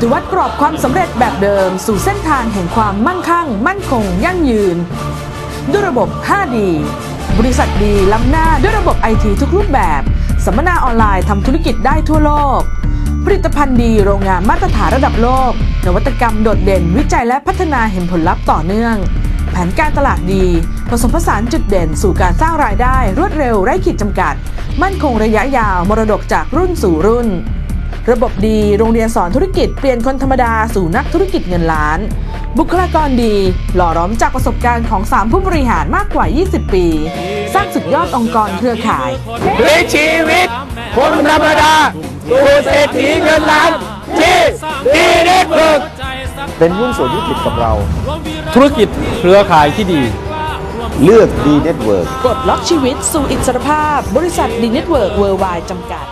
ฏิวัติกรอบความสำเร็จแบบเดิม สู่เส้นทางแห่งความมั่งคั่ง มั่นคง ยั่งยืน ด้วยระบบ 5D บริษัทดีล้ำหน้าด้วยระบบไอทีทุกรูปแบบ สัมมนาออนไลน์ทำธุรกิจได้ทั่วโลก ผลิตภัณฑ์ดีโรงงานมาตรฐานระดับโลก นวัตกรรมโดดเด่นวิจัยและพัฒนาเห็นผลลัพธ์ต่อเนื่อง แผนการตลาดดี ผสมผสานจุดเด่น สู่การสร้างรายได้ รวดเร็วไร้ขีดจำกัด มั่นคงระยะยาวมรดกจากรุ่นสู่รุ่น ระบบดีโรงเรียนสอนธุรกิจเปลี่ยนคนธรรมดาสู่นักธุรกิจเงินล้าน บุคลากรดี หล่อหล้อมจากประสบการณ์ของ 3 ผู้บริหารมากกว่า 20 ปี สร้างสุดยอดองค์กรเครือข่ายพลิกชีวิต คนธรรมดาสู่เศรษฐีเงินล้านที่ดีเน็ตเวิร์กเป็นหุ้นส่วนธุรกิจกับเรา ธุรกิจเครือข่ายที่ดี เลือกดีเน็ตเวิร์กปลดล็อกชีวิตสู่อิสรภาพ บริษัทดีเน็ตเวิร์กเวิร์ไวจำกัด